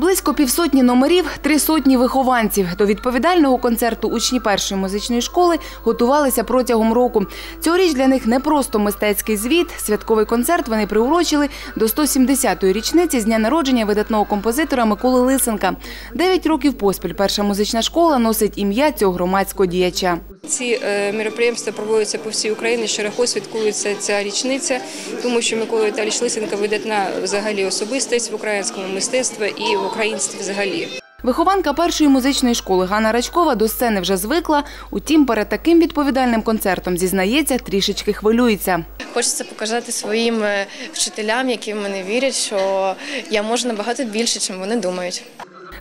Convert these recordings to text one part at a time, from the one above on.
Близько півсотні номерів, три сотні вихованців. До відповідального концерту учні першої музичної школи готувалися протягом року. Цьогоріч для них не просто мистецький звіт. Святковий концерт вони приурочили до 170-ї річниці з дня народження видатного композитора Миколи Лисенка. Дев'ять років поспіль перша музична школа носить ім'я цього громадського діяча. Ці е, мероприємства проводяться по всій Україні. Широко святкується ця річниця, тому що Микола Віталійович Лисенко видатна взагалі особистість в українському мистецтві і в українстві взагалі. Вихованка першої музичної школи Ганна Рачкова до сцени вже звикла. Утім, перед таким відповідальним концертом зізнається, трішечки хвилюється. Хочеться показати своїм е, вчителям, які в мене вірять, що я можу набагато більше, чим вони думають.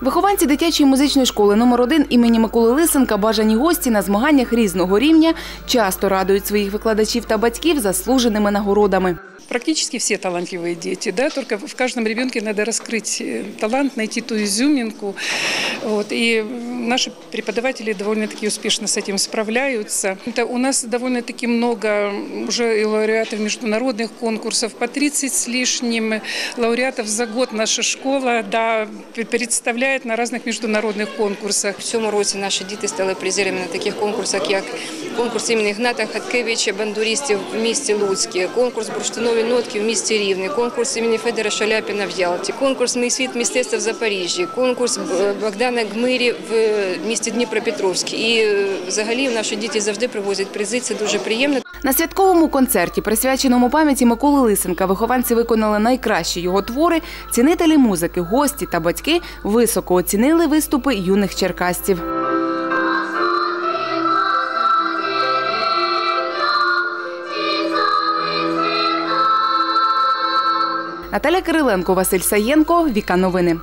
Вихованці дитячої музичної школи номер 1 імені Миколи Лисенка бажані гості на змаганнях різного рівня часто радують своїх викладачів та батьків заслуженими нагородами. Практически все талантливые дети, да, только в каждом ребенке надо раскрыть э, талант, найти ту изюминку. Вот, и наши преподаватели довольно-таки успешно с этим справляются. Это у нас довольно-таки много уже и лауреатов международных конкурсов, по 30 с лишним лауреатов за год наша школа да, представляет на разных международных конкурсах. В цьому році наші діти стали призерами на таких конкурсах, як конкурс імені Гната Хаткевича, бандуристів в місті Луцьке, конкурс бурштинові нотки в місті Рівне, конкурс імені Федора Шаляпіна в Ялті, конкурс «Мій світ мистецтва в Запоріжжі, конкурс Богдана Гмирі в місті Дніпропетровськ. І е, взагалі наші діти завжди привозять призи. Це дуже приємно. На святковому концерті, присвяченому пам'яті Миколи Лисенка, вихованці виконали найкращі його твори. Цінителі музики, гості та батьки високо оцінили виступи юних черкасців. Наталя Кириленко, Василь Саєнко, Віка Новини.